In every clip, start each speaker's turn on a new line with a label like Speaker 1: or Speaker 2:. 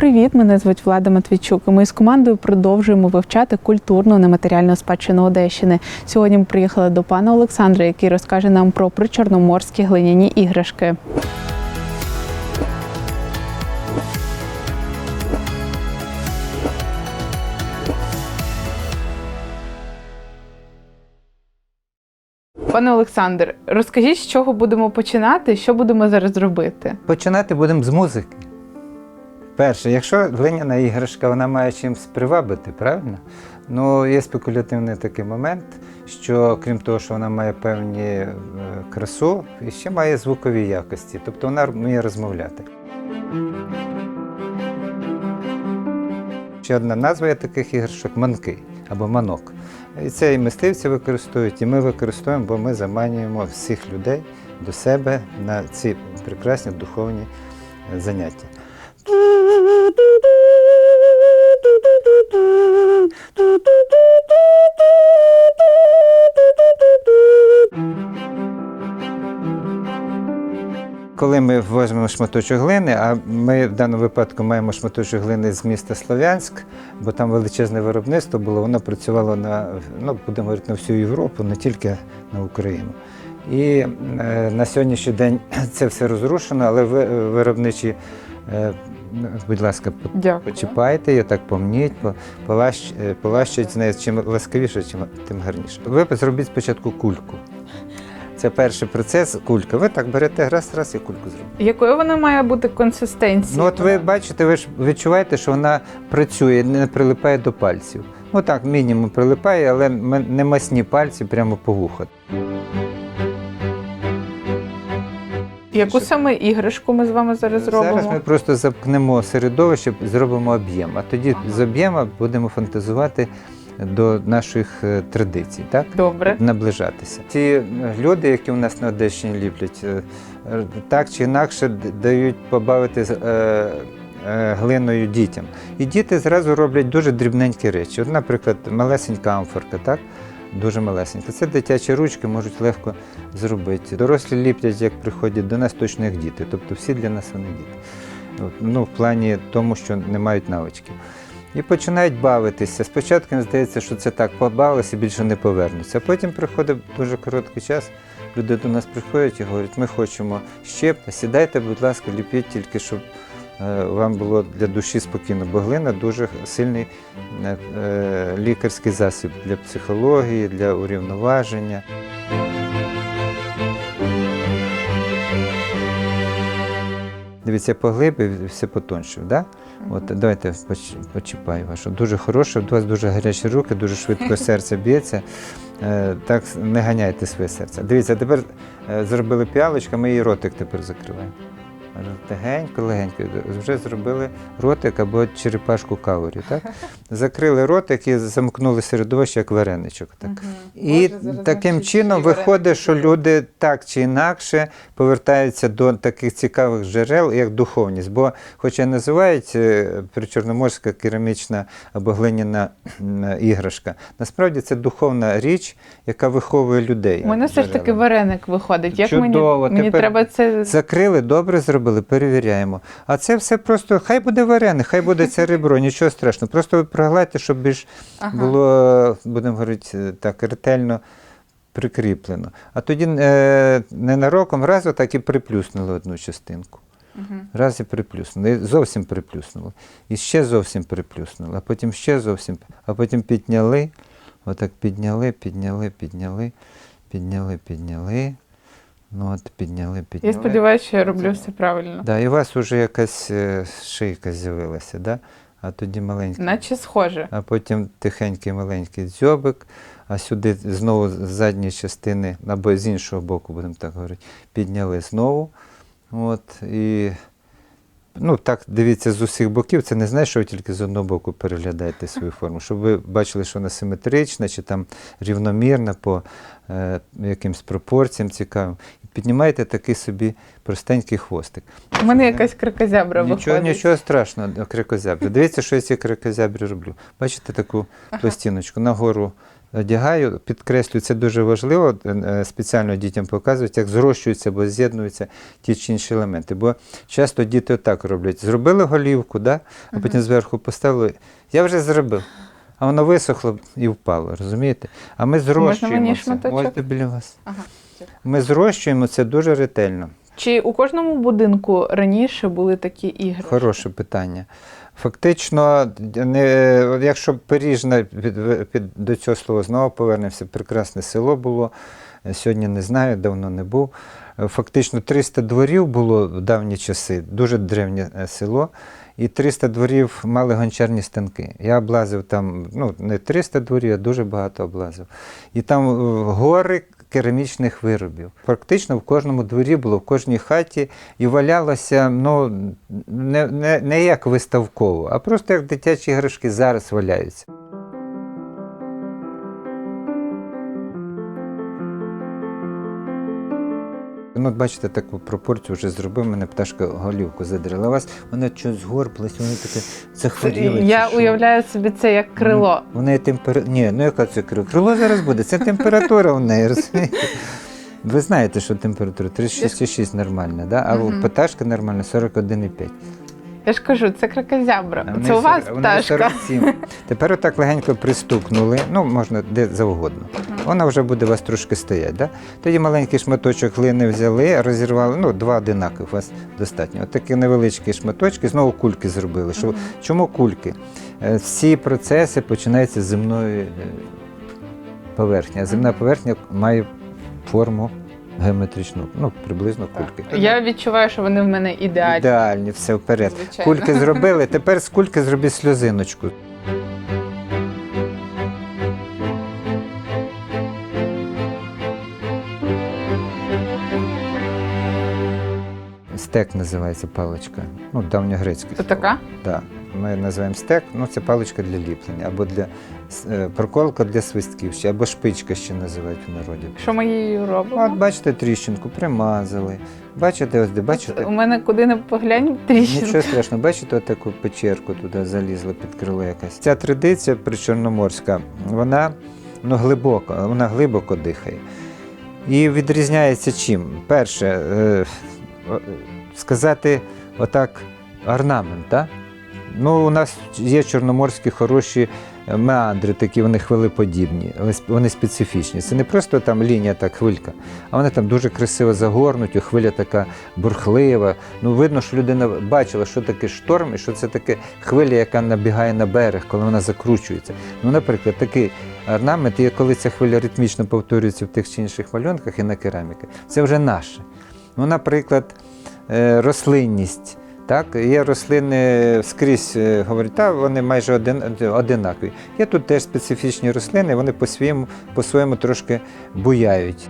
Speaker 1: привіт! Мене звуть Влада Матвійчук. і Ми з командою продовжуємо вивчати культурну нематеріальну спадщину Одещини. Сьогодні ми приїхали до пана Олександра, який розкаже нам про причорноморські глиняні іграшки. Пане Олександр, розкажіть, з чого будемо починати, що будемо зараз робити?
Speaker 2: Починати будемо з музики. Перше, якщо глиняна іграшка, вона має чимось привабити, правильно? Ну, є спекулятивний такий момент, що крім того, що вона має певні е, красу, і ще має звукові якості, тобто вона вміє розмовляти. Ще одна назва є таких іграшок манки або манок. І це і мисливці використовують, і ми використовуємо, бо ми заманюємо всіх людей до себе на ці прекрасні духовні е, заняття. Коли ми візьмемо шматочок глини, а ми в даному випадку маємо шматочок глини з міста Слов'янськ, бо там величезне виробництво було, воно працювало на, ну, будемо говорити, на всю Європу, не тільки на Україну. І е, на сьогоднішній день це все розрушено, але ви, виробничі, е, будь ласка,
Speaker 1: Дякую.
Speaker 2: Почіпайте її, так помніть, по- полащ, е, полащать з нею. Чим ласкавіше, чим, тим гарніше. Ви зробіть спочатку кульку. Це перший процес кулька. Ви так берете раз, раз і кульку зробите.
Speaker 1: Якою вона має бути консистенцією?
Speaker 2: Ну от ви бачите, ви ж відчуваєте, що вона працює, не прилипає до пальців. Ну так, мінімум прилипає, але не масні пальці прямо по вухо.
Speaker 1: Яку саме іграшку ми з вами зараз робимо?
Speaker 2: Зараз ми просто замкнемо середовище, зробимо об'єм, а тоді з об'єма будемо фантазувати до наших е, традицій. Так?
Speaker 1: Добре.
Speaker 2: наближатися. Ті е, люди, які у нас на Одещині ліплять, е, так чи інакше дають побавити глиною дітям. І діти зразу роблять дуже дрібненькі речі. От, наприклад, малесенька амфорка, так? Дуже малесенька. Це дитячі ручки можуть легко зробити. Дорослі ліплять, як приходять до нас, точно як діти. Тобто всі для нас вони діти. Ну, в плані тому, що не мають навичків. І починають бавитися. Спочатку їм здається, що це так побавилися більше не повернуться. А потім приходить дуже короткий час. Люди до нас приходять і говорять, ми хочемо ще, сідайте, будь ласка, ліпіть тільки, щоб е, вам було для душі спокійно. Бо глина дуже сильний е, е, лікарський засіб для психології, для урівноваження. Дивіться, поглибив і все потоншив, да? От давайте поч- почіпаю вашу. Дуже хороше, у вас дуже гарячі руки, дуже швидко серце б'ється. Е, так не ганяйте своє серце. Дивіться, тепер е, зробили піалочка, ми її ротик тепер закриваємо. Легенько, легенько. Вже зробили ротик або черепашку каурі. Так? Закрили ротик і замкнули середовище як вареничок. Так. І таким чином виходить, що люди так чи інакше повертаються до таких цікавих джерел, як духовність. Бо, хоча називають е, причорноморська керамічна або глиняна іграшка, насправді це духовна річ, яка виховує людей.
Speaker 1: У мене все ж таки вареник виходить. Як
Speaker 2: Чудово.
Speaker 1: мені, мені
Speaker 2: Тепер
Speaker 1: треба це
Speaker 2: Закрили, добре зробили, перевіряємо. А це все просто, хай буде варене, хай буде це ребро, нічого страшного. Просто ви прогладьте, щоб більш
Speaker 1: Ага.
Speaker 2: було, будемо говорити, так, ретельно прикріплено. А тоді е, ненароком разу так і приплюснули одну частинку.
Speaker 1: Мгм.
Speaker 2: Раз і приплюснули, і зовсім приплюснули. І ще зовсім приплюснули, а потім ще зовсім, а потім підняли, отак підняли, підняли, підняли, підняли, підняли. Ну от підняли,
Speaker 1: Я сподіваюся, що я роблю все правильно.
Speaker 2: Да, і у вас вже якась е, шийка з'явилася, да? а тоді маленька.
Speaker 1: Наче схоже.
Speaker 2: А потім тихенький маленький дзьобик, а сюди знову з задньої частини, або з іншого боку, будемо так говорити, підняли знову. От, і ну, так дивіться з усіх боків. Це не значить, що ви тільки з одного боку переглядаєте свою форму, щоб ви бачили, що вона симетрична, чи там рівномірна по е, якимсь пропорціям цікавим. Піднімаєте такий собі простенький хвостик.
Speaker 1: У мене якась кракозябра
Speaker 2: Нічого,
Speaker 1: виходить.
Speaker 2: нічого страшного, крикозябри. Дивіться, що я ці крикозябрі роблю. Бачите таку пластиночку нагору одягаю, підкреслюю, це дуже важливо. е, Спеціально дітям показують, як зрощуються або з'єднуються ті чи інші елементи. Бо часто діти отак роблять: зробили голівку, да? а потім зверху поставили. Я вже зробив. А воно висохло і впало, розумієте? А ми зрощуємо.
Speaker 1: мені
Speaker 2: це. Ось біля вас.
Speaker 1: Ага.
Speaker 2: Ми зрощуємо це дуже ретельно.
Speaker 1: Чи у кожному будинку раніше були такі ігри?
Speaker 2: Хороше питання. Фактично, не, якщо Пиріжна під, під, до цього слова знову повернемося, прекрасне село було. Сьогодні не знаю, давно не був. Фактично 300 дворів було в давні часи, дуже древнє е, село. І 300 дворів мали гончарні станки. Я облазив там, ну, не 300 дворів, а дуже багато облазив. І там е, гори керамічних виробів. Практично в кожному дворі було, в кожній хаті і валялося ну, не, не, не як виставково, а просто як дитячі іграшки зараз валяються. Ну, от бачите, таку пропорцію вже зробив, мене пташка голівку задрила. Вас вони щось згорблись, вони таке захворіли.
Speaker 1: Я
Speaker 2: що?
Speaker 1: уявляю собі це як крило.
Speaker 2: У неї температура. Ні, ну яка це крило? Крило зараз буде. Це температура у неї, розумієте? Ви знаєте, що температура 36,6 нормальна, да? а у
Speaker 1: Мгм.
Speaker 2: пташки нормальна 41,5.
Speaker 1: Я ж кажу, це кракозябра. Це
Speaker 2: неї
Speaker 1: у вас
Speaker 2: в
Speaker 1: пташка.
Speaker 2: 47. Тепер отак легенько пристукнули, ну можна де завгодно. Вона вже буде у вас трошки стояти. Да? Тоді маленький шматочок глини взяли, розірвали, ну, два одинакових у вас достатньо. От такі невеличкі шматочки, знову кульки зробили. Що, Чому кульки? Е, Всі процеси починаються з земної е, поверхні. А земна поверхня має форму геометричну, ну, приблизно кульки.
Speaker 1: Я відчуваю, що вони в мене ідеальні.
Speaker 2: Ідеальні, все вперед.
Speaker 1: Звичайно.
Speaker 2: Кульки зробили, тепер з кульки зробіть сльозиночку. Стек називається паличка. Ну, давньогрецький.
Speaker 1: Це така?
Speaker 2: Так. Ми називаємо стек, ну це паличка для ліплення, або для е, проколка для свистків, ще, або шпичка ще називають в народі.
Speaker 1: Що ми її робимо?
Speaker 2: От бачите тріщинку, примазали. Бачите, ось де бачите?
Speaker 1: У мене куди не поглянь тріщинка.
Speaker 2: Нічого страшного, бачите, отаку печерку туди залізла під крило якась. Ця традиція причорноморська, вона ну, глибоко, вона глибоко дихає. І відрізняється чим? Перше, е, сказати отак, орнамент. Так? Ну, у нас є чорноморські хороші е, меандри, такі вони хвилеподібні, вони специфічні. Це не просто там лінія, так, хвилька, а вони там дуже красиво загорнуті, хвиля така бурхлива. Ну, видно, що людина бачила, що таке шторм і що це таке хвиля, яка набігає на берег, коли вона закручується. Ну, наприклад, такий орнамент, і коли ця хвиля ритмічно повторюється в тих чи інших малюнках і на кераміки, це вже наше. Ну, наприклад, рослинність. Так, є рослини скрізь е, говорять, та вони майже один, одинакові. Є тут теж специфічні рослини, вони по-своєму, по-своєму трошки буяють.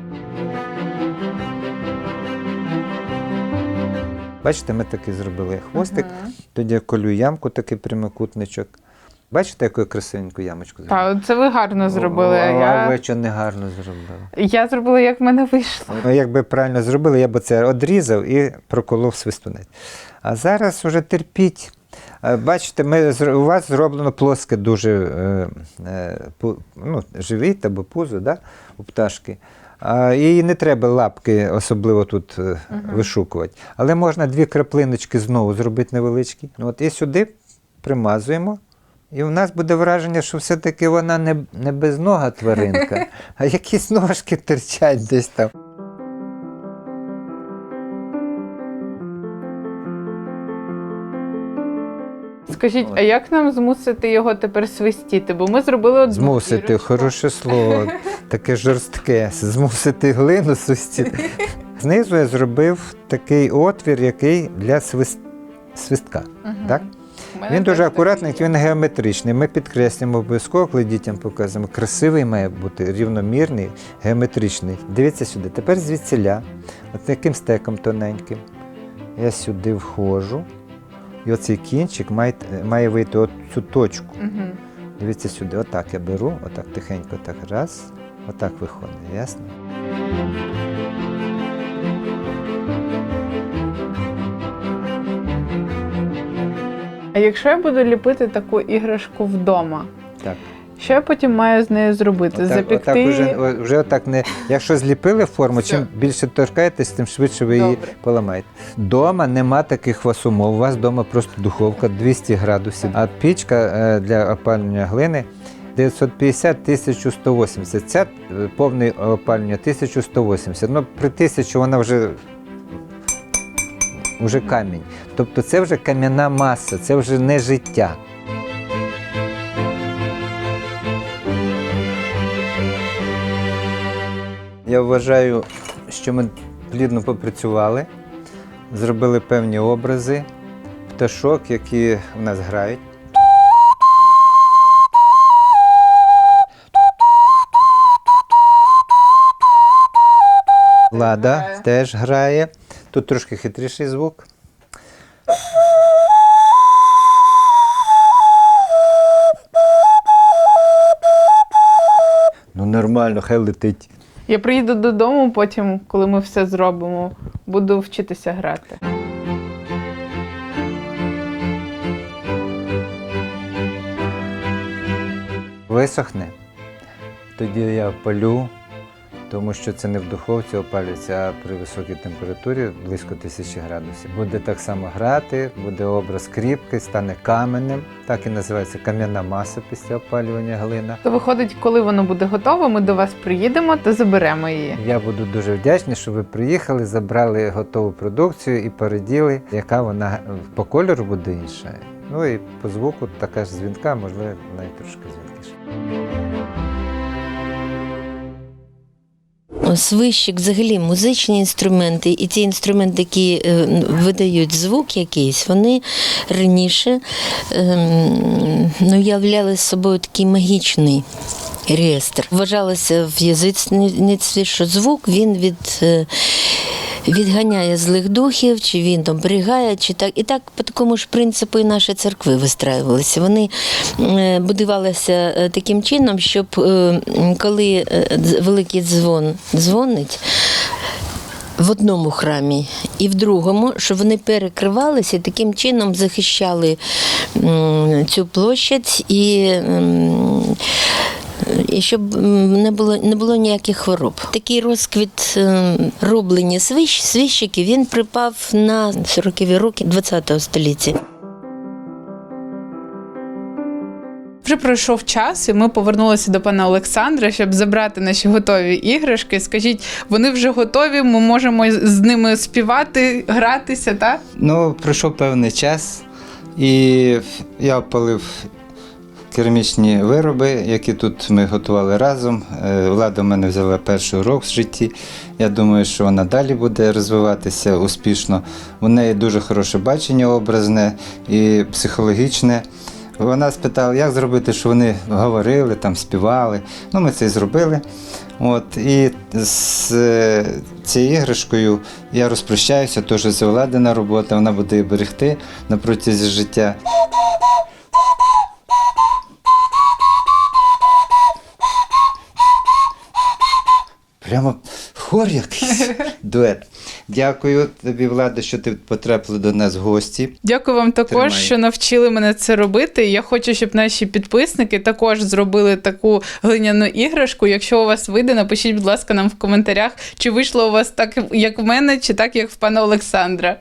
Speaker 2: Бачите, ми такий зробили хвостик, тоді я колю ямку, такий прямокутничок. Бачите, яку я красивеньку ямочку зробив?
Speaker 1: Та, це ви гарно зробили.
Speaker 2: О,
Speaker 1: Я...
Speaker 2: а ви що не гарно зробили.
Speaker 1: я зробила, як в мене вийшло.
Speaker 2: Ну, якби правильно зробили, я б це одрізав і проколов свистунець. А зараз уже терпіть. Е, Бачите, ми, у вас зроблено плоске дуже е, е, ну, живіт або пузо да, у пташки. А, і не треба лапки особливо тут е, вишукувати. Але можна дві краплиночки знову зробити невеличкі. От, і сюди примазуємо. І в нас буде враження, що все-таки вона не, не безнога тваринка, а якісь ножки терчать десь там.
Speaker 1: Скажіть, а як нам змусити його тепер свистіти? Бо ми зробили одну
Speaker 2: Змусити,
Speaker 1: зірочку.
Speaker 2: хороше слово, таке жорстке. Змусити глину свистіти. Знизу я зробив такий отвір, який для свист... свистка.
Speaker 1: Мгм.
Speaker 2: Так?
Speaker 1: Мене
Speaker 2: Він дуже акуратний, він геометричний. Ми підкреслюємо обов'язково, коли дітям показуємо. Красивий має бути, рівномірний, геометричний. Дивіться сюди. Тепер звідсіля, от таким стеком тоненьким. Я сюди входжу. І оцей кінчик має, має вийти от цю точку.
Speaker 1: Мгм.
Speaker 2: Дивіться сюди, отак я беру, отак тихенько, так раз, отак виходить, ясно?
Speaker 1: Якщо я буду ліпити таку іграшку вдома,
Speaker 2: Так.
Speaker 1: Що я потім маю з нею зробити?
Speaker 2: Отак,
Speaker 1: Запікти.
Speaker 2: отак вже, вже отак не. Якщо зліпили форму, чим більше торкаєтесь, тим швидше ви її
Speaker 1: Добре.
Speaker 2: поламаєте. Дома нема таких вас умов. У вас вдома просто духовка 200 градусів, а пічка е, для опалення глини 950-1180. Ця е, повне опалення 1180. Ну, при 1000 вона вже. Вже камінь. Тобто це вже кам'яна маса, це вже не життя. Я вважаю, що ми плідно попрацювали, зробили певні образи пташок, які в нас грають.
Speaker 1: Грає.
Speaker 2: теж грає. Тут трошки хитріший звук. Ну нормально, хай летить.
Speaker 1: Я приїду додому, потім, коли ми все зробимо, буду вчитися грати.
Speaker 2: Висохне, тоді я палю, тому що це не в духовці опалюється, а при високій температурі близько тисячі градусів. Буде так само грати, буде образ кріпкий, стане каменем. Так і називається кам'яна маса після опалювання глина.
Speaker 1: То виходить, коли воно буде готове, ми до вас приїдемо та заберемо її.
Speaker 2: Я буду дуже вдячний, що ви приїхали, забрали готову продукцію і переділи, яка вона по кольору буде інша. Ну і по звуку така ж дзвінка, можливо, навіть трошки дзвінкіша.
Speaker 3: Свищик, взагалі, музичні інструменти і ті інструменти, які е, видають звук якийсь, вони раніше ем, ну, являли собою такий магічний реєстр. Вважалося в язичництві, що звук він від. Відганяє злих духів, чи він оберігає, чи так. І так по такому ж принципу і наші церкви вистраювалися. Вони е, будувалися е, таким чином, щоб е, коли великий дзвон дзвонить. В одному храмі і в другому, щоб вони перекривалися і таким чином захищали цю площадь і, і щоб не було, не було ніяких хвороб. Такий розквіт е, роблення свищ, свищиків він припав на 40-ві роки ХХ століття.
Speaker 1: Вже пройшов час, і ми повернулися до пана Олександра, щоб забрати наші готові іграшки. Скажіть, вони вже готові? Ми можемо з ними співати, гратися, так?
Speaker 2: Ну, пройшов певний час, і я опалив керамічні вироби, які тут ми готували разом. Е, Влада в мене взяла перший урок в житті. Я думаю, що вона далі буде розвиватися успішно. У неї дуже хороше бачення образне і психологічне. Вона спитала, як зробити, щоб вони говорили, там, співали. Ну, ми це і зробили. От, і з е, цією іграшкою я розпрощаюся, теж це владина робота, вона буде її берегти на протязі життя. Прямо хор якийсь дует. Дякую тобі, Влада, що ти потрапила до нас в гості.
Speaker 1: Дякую вам також,
Speaker 2: Тримай.
Speaker 1: що навчили мене це робити. Я хочу, щоб наші підписники також зробили таку глиняну іграшку. Якщо у вас вийде, напишіть, будь ласка, нам в коментарях, чи вийшло у вас так, як в мене, чи так, як в пана Олександра.